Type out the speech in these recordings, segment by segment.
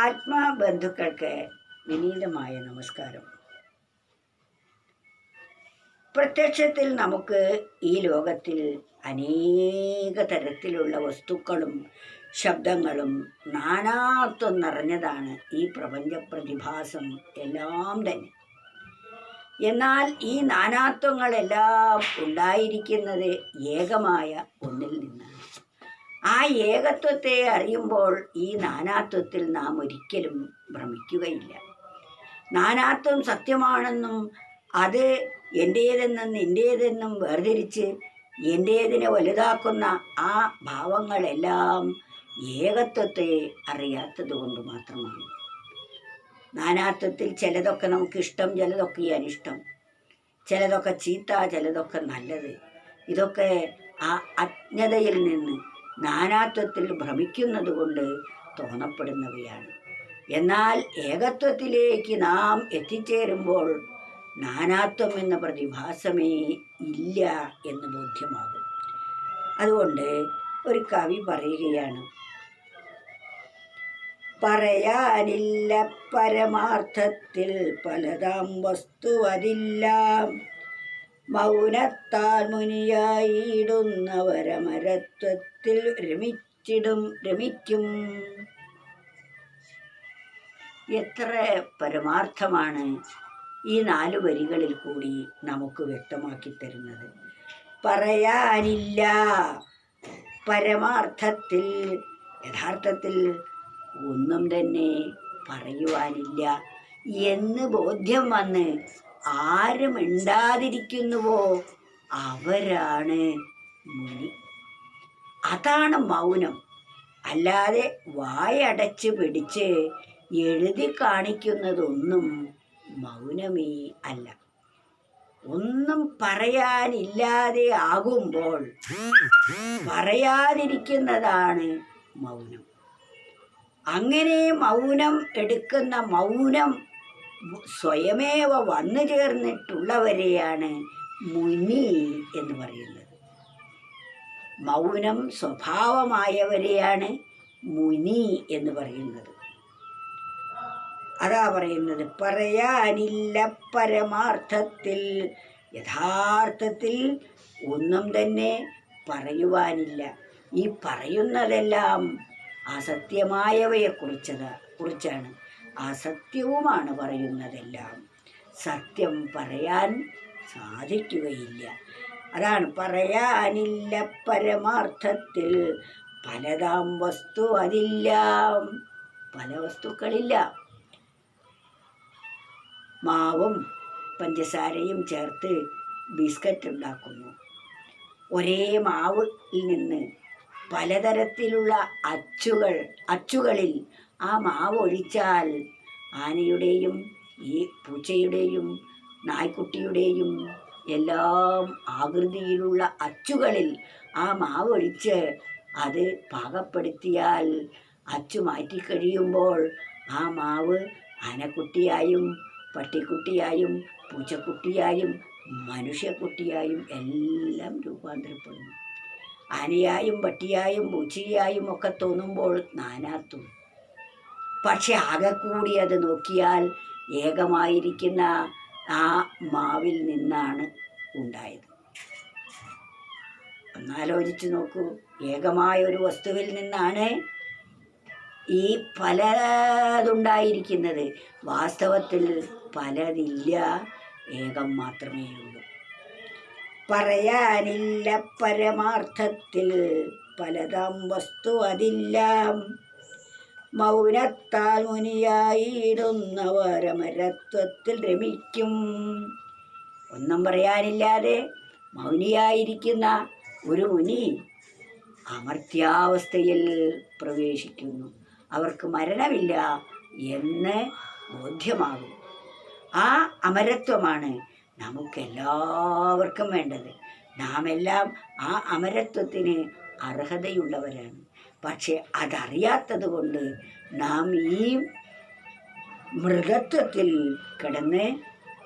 ആത്മാബന്ധുക്കൾക്ക് വിനീതമായ നമസ്കാരം. പ്രത്യക്ഷത്തിൽ നമുക്ക് ഈ ലോകത്തിൽ അനേക തരത്തിലുള്ള വസ്തുക്കളും ശബ്ദങ്ങളും നാനാത്വം നിറഞ്ഞതാണ് ഈ പ്രപഞ്ച പ്രതിഭാസം എല്ലാം തന്നെ. എന്നാൽ ഈ നാനാത്വങ്ങളെല്ലാം ഉണ്ടായിരിക്കുന്നത് ഏകമായ ഒന്നിൽ നിന്നാണ്. ആ ഏകത്വത്തെ അറിയുമ്പോൾ ഈ നാനാത്വത്തിൽ നാം ഒരിക്കലും ഭ്രമിക്കുകയില്ല. നാനാത്വം സത്യമാണെന്നും അത് എന്റേതെന്നും നിന്റേതെന്നും വേർതിരിച്ച് എന്റേതിനെ വലുതാക്കുന്ന ആ ഭാവങ്ങളെല്ലാം ഏകത്വത്തെ അറിയാത്തത് കൊണ്ട് മാത്രമാണ്. നാനാത്വത്തിൽ ചിലതൊക്കെ നമുക്ക് ഇഷ്ടം ചിലതൊക്കെ അനിഷ്ടം. ചിലതൊക്കെ ചീത്ത ചിലതൊക്കെ നല്ലത്. ഇതൊക്കെ ആ അജ്ഞതയിൽ നിന്ന് നാനാത്വത്തിൽ ഭ്രമിക്കുന്നത് കൊണ്ട് തോന്നപ്പെടുന്നവയാണ്. എന്നാൽ ഏകത്വത്തിലേക്ക് നാം എത്തിച്ചേരുമ്പോൾ നാനാത്വം എന്ന പ്രതിഭാസമേ ഇല്ല എന്ന് ബോധ്യമാകും. അതുകൊണ്ട് ഒരു കവി പറയുകയാണ് പറയാനില്ല പരമാർത്ഥത്തിൽ പലതാം വസ്തുവതില്ല മൗനത്താൽ മുനിയായിടുന്നവരമരത്വത്തിൽ രമിച്ചിടും രമിക്കും. എത്ര പരമാർത്ഥമാണ് ഈ നാല് വരികളിൽ കൂടി നമുക്ക് വ്യക്തമാക്കി തരുന്നത്. പറയാനില്ല. പരമാർത്ഥത്തിൽ യഥാർത്ഥത്തിൽ ഒന്നും തന്നെ പറയുവാനില്ല. എന്ന് ബോധ്യം വന്ന് ആരും ഇണ്ടാതിരിക്കുന്നുവോ അവരാണ് മുനി. അതാണ് മൗനം. അല്ലാതെ വായടച്ച് പിടിച്ച് എഴുതി കാണിക്കുന്നതൊന്നും മൗനമേ അല്ല. ഒന്നും പറയാനില്ലാതെ ആകുമ്പോൾ പറയാതിരിക്കുന്നതാണ് മൗനം. അങ്ങനെ മൗനം എടുക്കുന്ന മൗനം സ്വയമേവ വന്നു ചേർന്നിട്ടുള്ളവരെയാണ് മുനി എന്ന് പറയുന്നത്. മൗനം സ്വഭാവമായവരെയാണ് മുനി എന്ന് പറയുന്നത്. അതാ പറയുന്നത് പറയാനില്ല പരമാർത്ഥത്തിൽ യഥാർത്ഥത്തിൽ ഒന്നും തന്നെ പറയുവാനില്ല. ഈ പറയുന്നതെല്ലാം അസത്യമായവയെ കുറിച്ചാണ്. അസത്യവുമാണ് പറയുന്നതെല്ലാം. സത്യം പറയാൻ സാധിക്കുകയില്ല. അതാണ് പറയാനില്ല പരമാർത്ഥത്തിൽ. പലതാം വസ്തു അതില്ല. പല വസ്തുക്കളില്ല. മാവും പഞ്ചസാരയും ചേർത്ത് ബിസ്ക്കറ്റ് ഉണ്ടാക്കുന്നു ഒരേ മാവിൽ നിന്ന് പലതരത്തിലുള്ള അച്ചുകൾ അച്ചുകളിൽ ആ മാവ് ഒഴിച്ചാൽ ആനയുടെയും ഈ പൂച്ചയുടെയും നായ്ക്കുട്ടിയുടെയും എല്ലാം ആകൃതിയിലുള്ള അച്ചുകളിൽ ആ മാവ് ഒഴിച്ച് അത് പാകപ്പെടുത്തിയാൽ അച്ചു മാറ്റിക്കഴിയുമ്പോൾ ആ മാവ് ആനക്കുട്ടിയായും പട്ടിക്കുട്ടിയായും പൂച്ചക്കുട്ടിയായും മനുഷ്യക്കുട്ടിയായും എല്ലാം രൂപാന്തരപ്പെടുന്നു. ആനയായും പട്ടിയായും പൂച്ചയായും ഒക്കെ തോന്നുമ്പോൾ നാനാത്തും പക്ഷെ ആകെ കൂടി അത് നോക്കിയാൽ ഏകമായിരിക്കുന്ന ആ മാവിൽ നിന്നാണ് ഉണ്ടായത്. ഒന്നാലോചിച്ച് നോക്കൂ. ഏകമായ ഒരു വസ്തുവിൽ നിന്നാണ് ഈ പലതുണ്ടായിരിക്കുന്നത്. വാസ്തവത്തിൽ പലതില്ല ഏകം മാത്രമേ ഉള്ളൂ. പറയാനില്ല പരമാർത്ഥത്തിൽ പലതാം വസ്തു അതില്ല. മൗനത്താൽ മുനിയായിടുന്ന വരമരത്വത്തിൽ രമിക്കും ഒന്നും പറയാനില്ലാതെ മൗനിയായിരിക്കുന്ന ഒരു മുനി അമർത്യാവസ്ഥയിൽ പ്രവേശിക്കുന്നു. അവർക്ക് മരണമില്ല എന്ന് ബോധ്യമാകും. ആ അമരത്വമാണ് നമുക്കെല്ലാവർക്കും വേണ്ടത്. നാം എല്ലാം ആ അമരത്വത്തിന് അർഹതയുള്ളവരാണ്. പക്ഷെ അതറിയാത്തത് കൊണ്ട് നാം ഈ മൃഗത്വത്തിൽ കിടന്ന്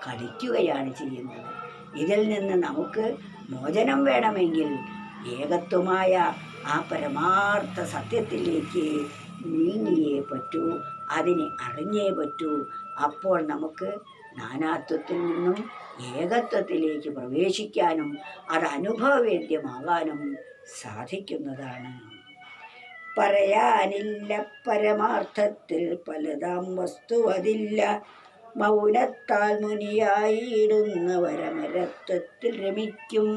കളിക്കുകയാണ് ചെയ്യുന്നത്. ഇതിൽ നിന്ന് നമുക്ക് മോചനം വേണമെങ്കിൽ ഏകത്വമായ ആ പരമാർത്ഥ സത്യത്തിലേക്ക് നീങ്ങിയേ പറ്റൂ അതിനെ അറിഞ്ഞേ പറ്റൂ. അപ്പോൾ നമുക്ക് നാനാത്വത്തിൽ നിന്നും ഏകത്വത്തിലേക്ക് പ്രവേശിക്കാനും അത് അനുഭവവേദ്യമാകാനും സാധിക്കുന്നതാണ്. പറയാനില്ല. പരമാർത്ഥത്തിൽ പലതാം വസ്തുവതില്ല മൗനത്താൽ മുനിയായിടുന്ന വരമരത്വത്തിൽ രമിക്കും.